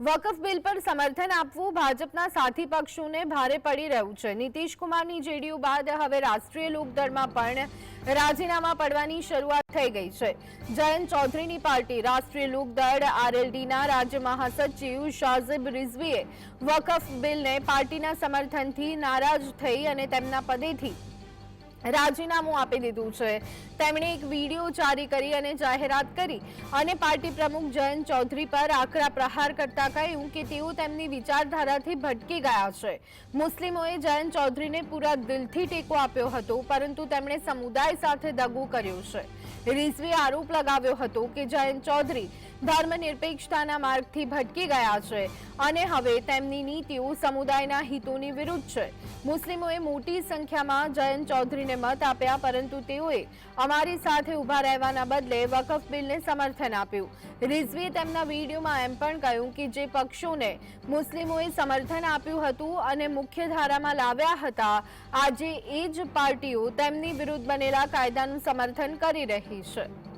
વકફ bill પર સમર્થન આપવું ભાજપના સાથી પક્ષોને ભારે પડી રહ્યું છે. નીતિશ કુમારની જેડીયુ બાદ હવે રાષ્ટ્રીય લોકદળમાં પણ રાજીનામા પડવાની શરૂઆત થઈ ગઈ છે. જયંત ચૌધરીની પાર્ટી, રાષ્ટ્રીય લોકદળ, આરએલડીના રાજ્ય મહાસચિવ શાઝિબ રિઝવીએ વકફ બિલને પાર્ટીના સમર્થનથી નારાજ થઈ અને તેમના પદેથી રાજીનામું આપી દીધું છે. તેમણે એક વીડિયો જારી કરી અને જાહેરાત કરી અને પાર્ટી પ્રમુખ જયંત ચૌધરી પર આકરા પ્રહાર કરતા કહ્યું કે તેઓ તેમની વિચારધારાથી ભટકી ગયા છે. મુસ્લિમોએ જયંત ચૌધરીને પૂરા દિલથી ટેકો આપ્યો હતો, પરંતુ તેમણે સમુદાય સાથે દગો કર્યો છે. રિઝવીએ આરોપ લગાવ્યો હતો કે જયંત ચૌધરી ધર્મનિરપેક્ષતાના માર્ગથી ભટકી ગયા છે અને હવે તેમની નીતિઓ સમુદાયના હિતોની વિરુદ્ધ છે. મુસ્લિમોએ મોટી સંખ્યામાં જયંત ચૌધરીને મત આપ્યા, પરંતુ તેઓએ અમારી સાથે ઊભા રહેવાના બદલે વકફ બિલને સમર્થન આપ્યું. રિઝવીએ તેમના વિડીયોમાં એમ પણ કહ્યું કે જે પક્ષોને મુસ્લિમોએ સમર્થન આપ્યું હતું અને મુખ્યધારામાં લાવ્યા હતા, આજે એ જ પાર્ટીઓ તેમની વિરુદ્ધ બનેલા કાયદાનું સમર્થન કરી રહી છે